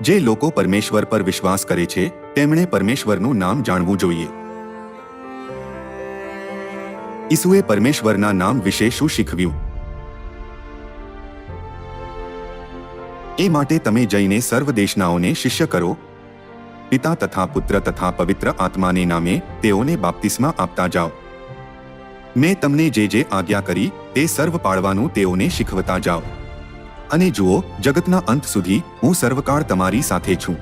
જે લોકો પરમેશ્વર પર વિશ્વાસ કરે છે, તેમણે પરમેશ્વરનું નામ જાણવું જોઈએ. ઈસુએ પરમેશ્વરના નામ વિશે શું શીખવ્યું? એ માટે તમે જઈને સર્વ દેશનાઓને શિષ્ય કરો. પિતા તથા પુત્ર તથા પવિત્ર આત્માને નામે તેઓને બાપ્તિસ્મા આપતા જાઓ. મેં તમને જે જે આજ્ઞા કરી, તે સર્વ પાળવાનું તેઓને શીખવતા જાઓ. અને જુઓ, જગતના અંત સુધી હું સર્વકાળ તમારી સાથે છું.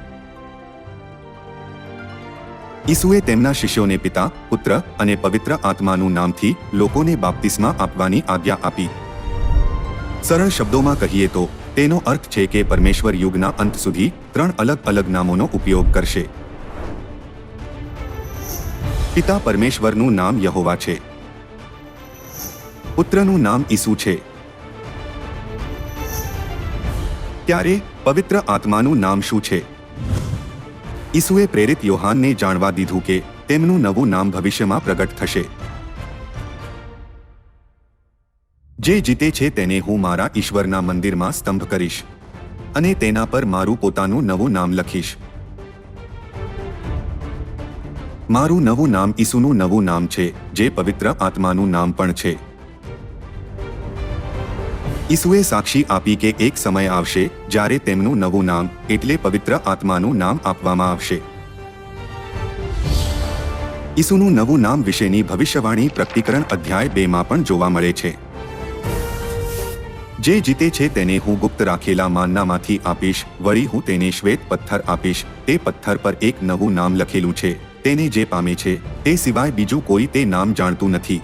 ઈસુએ તેમના શિષ્યોને પિતા, પુત્ર અને પવિત્ર આત્માનું નામથી લોકોને બાપ્તિસ્મા આપવાની આજ્ઞા આપી. સરળ શબ્દોમાં કહીએ તો, તેનો અર્થ છે કે પરમેશ્વર યુગના અંત સુધી ત્રણ અલગ અલગ નામોનો ઉપયોગ કરશે. પિતા પરમેશ્વરનું નામ યહોવા છે. પુત્રનું નામ ઈસુ છે. ત્યારે પવિત્ર આત્માનું નામ શું છે? ઈસુએ પ્રેરિત યોહાનને જાણવા દીધું કે તેમનું નવું નામ ભવિષ્યમાં પ્રગટ થશે. જે જીતે છે તેને હું મારા ઈશ્વરના મંદિરમાં સ્તંભ કરીશ અને તેના પર મારું પોતાનું નવું નામ લખીશ. મારું નવું નામ ઈસુનું નવું નામ છે, જે પવિત્ર આત્માનું નામ પણ છે. ઈસુએ સાક્ષી આપી કે એક સમય આવશે જ્યારે તેમનું નવું નામ એટલે પવિત્ર આત્માનું નામ આપવામાં આવશે. ઈસુનું નવું નામ વિશેની ભવિષ્યવાણી પ્રકટીકરણ અધ્યાય બેમાં પણ જોવા મળે છે. જે જીતે છે તેને હું ગુપ્ત રાખેલા માનનામાંથી આપીશ, વળી હું તેને શ્વેત પથ્થર આપીશ, તે પથ્થર પર એક નવું નામ લખેલું છે, તેને જે પામે છે, તે સિવાય બીજું કોઈ તે નામ જાણતું નથી.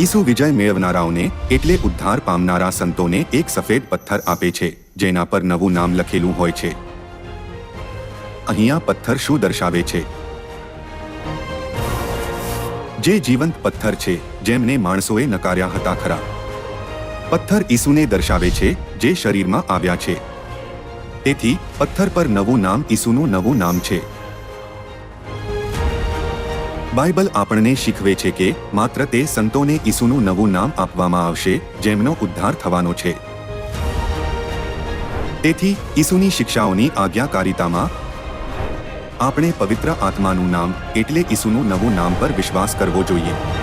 ઈસુ વિજય મેળવનારાઓને એટલે ઉદ્ધાર પામનારા સંતોને એક સફેદ પથ્થર આપે છે, જેના પર નવું નામ લખેલું હોય છે. અહીંયા પથ્થર શું દર્શાવે છે? જે જીવંત પથ્થર છે, જેમને માણસોએ નકાર્યા હતા ખરા. પથ્થર ઈસુને દર્શાવે છે, જે શરીરમાં આવ્યા છે. તેથી, પથ્થર પર નવું નામ ઈસુનું નવું નામ છે. બાઇબલ આપણને શીખવે છે કે માત્ર તે સંતોને ઈસુનું નવું નામ આપવામાં આવશે, જેમનો ઉદ્ધાર થવાનો છે. તેથી, ઈસુની શિક્ષાઓની આજ્ઞાકારિતામાં આપણે પવિત્ર આત્માનું નામ, એટલે ઈસુનું નવું નામ પર વિશ્વાસ કરવો જોઈએ.